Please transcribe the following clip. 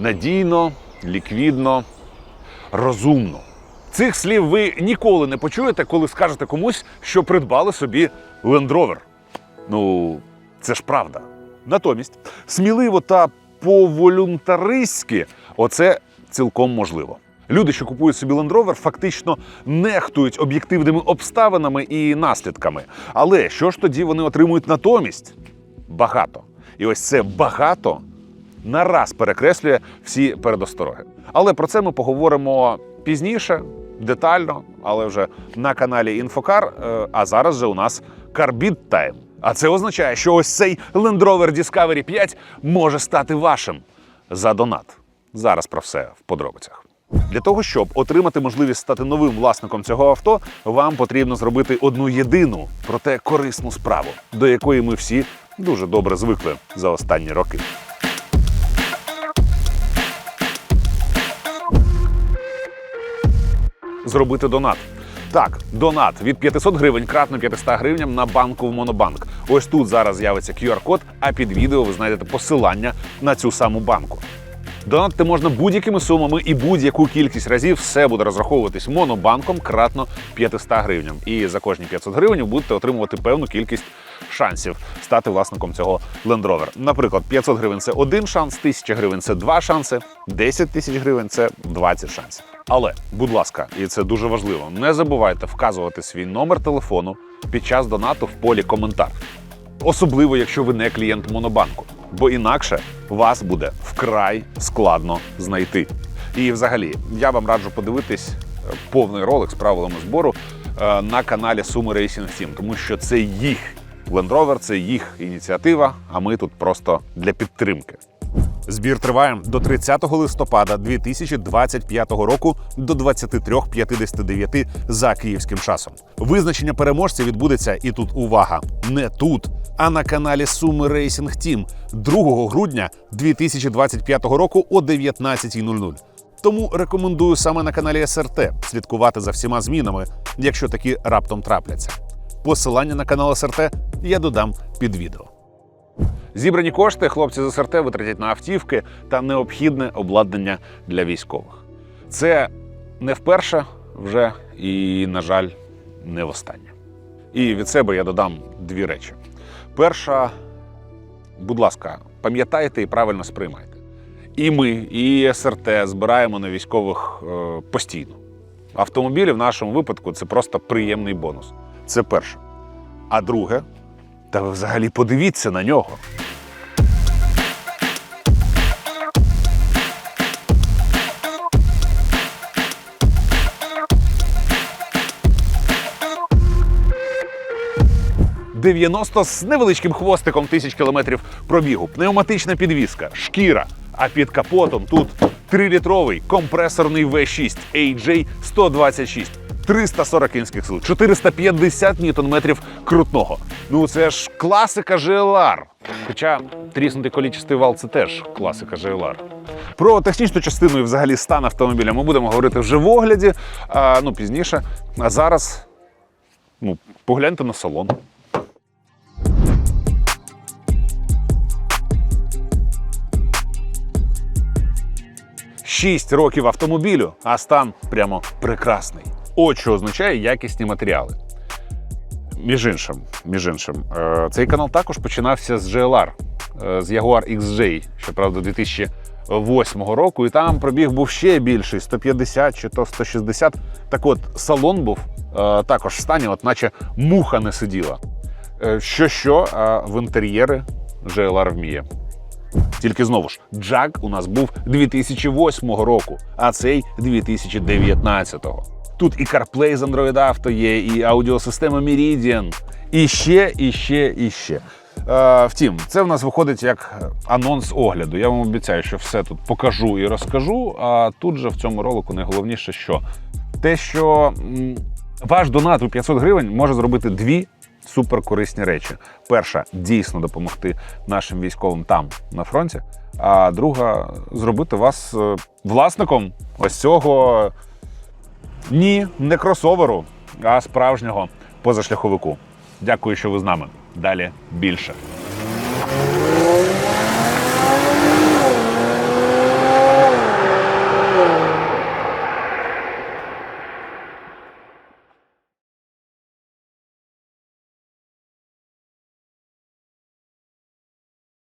надійно, ліквідно, розумно. Цих слів ви ніколи не почуєте, коли скажете комусь, що придбали собі Land Rover. Ну, це ж правда. Натомість, сміливо та поволюнтаристськи оце цілком можливо. Люди, що купують собі Land Rover, фактично нехтують об'єктивними обставинами і наслідками. Але що ж тоді вони отримують натомість? Багато. І ось це багато нараз перекреслює всі передостороги. Але про це ми поговоримо пізніше, детально, але вже на каналі Інфокар. Е, А зараз же у нас Карбід Тайм. А це означає, що ось цей Land Rover Discovery 5 може стати вашим за донат. Зараз про все в подробицях. Для того, щоб отримати можливість стати новим власником цього авто, вам потрібно зробити одну єдину, проте корисну справу, до якої ми всі дуже добре звикли за останні роки. Зробити донат. Так, донат від 500 гривень кратно 500 гривням на банку в Монобанк. Ось тут зараз з'явиться QR-код, а під відео ви знайдете посилання на цю саму банку. Донатити можна будь-якими сумами і будь-яку кількість разів все буде розраховуватись монобанком кратно 500 гривням. І за кожні 500 гривень будете отримувати певну кількість шансів стати власником цього Land Rover. Наприклад, 500 гривень це один шанс, 1000 гривень це два шанси, 10 тисяч гривень це 20 шансів. Але, будь ласка, і це дуже важливо, не забувайте вказувати свій номер телефону під час донату в полі коментар. Особливо, якщо ви не клієнт монобанку, бо інакше вас буде вкрай складно знайти. І взагалі, я вам раджу подивитись е, повний ролик з правилами збору е, на каналі Суми Racing Team, тому що це їх Land Rover, це їх ініціатива, а ми тут просто для підтримки. Збір триває до 30 листопада 2025 року до 23.59 за київським часом. Визначення переможця відбудеться і тут увага не тут, а на каналі Суми Racing Team 2 грудня 2025 року о 19.00. Тому рекомендую саме на каналі СРТ слідкувати за всіма змінами, якщо такі раптом трапляться. Посилання на канал СРТ я додам під відео. Зібрані кошти хлопці з СРТ витратять на автівки та необхідне обладнання для військових. Це не вперше вже і, на жаль, не востаннє. І від себе я додам дві речі. Перша, будь ласка, пам'ятайте і правильно сприймайте. І ми, і СРТ збираємо на військових е, постійно. Автомобілі в нашому випадку це просто приємний бонус. Це перше. А друге, та ви взагалі подивіться на нього. «90 з невеличким хвостиком тисяч кілометрів пробігу, пневматична підвіска, шкіра. А під капотом тут 3-літровий компресорний V6 AJ 126. 340 кінських сил, 450 ньютон-метрів крутного. Ну це ж класика GLR. Хоча тріснутий колічистий вал це теж класика GLR. Про технічну частину і взагалі стан автомобіля ми будемо говорити вже в огляді, а, ну пізніше. А зараз ну, погляньте на салон. Шість років автомобілю, а стан прямо прекрасний. От що означає якісні матеріали. Між іншим, між іншим, е, цей канал також починався з GLR, е, з Jaguar XJ, щоправда, 2008 року, і там пробіг був ще більший 150 чи то 160. Так от, салон був е, також в стані, от наче муха не сиділа. Що що, а в інтер'єри GLR вміє. Тільки знову ж, Джак у нас був 2008 року, а цей 2019-го. Тут і CarPlay з Android Auto є, і аудіосистема Meridian, і ще, і ще, і ще. Е, втім, це в нас виходить як анонс огляду. Я вам обіцяю, що все тут покажу і розкажу. А тут же в цьому ролику найголовніше, що те, що ваш донат у 500 гривень може зробити дві суперкорисні речі. Перша дійсно допомогти нашим військовим там на фронті. А друга зробити вас е, власником ось цього ні, не кросоверу, а справжнього позашляховику. Дякую, що ви з нами. Далі більше.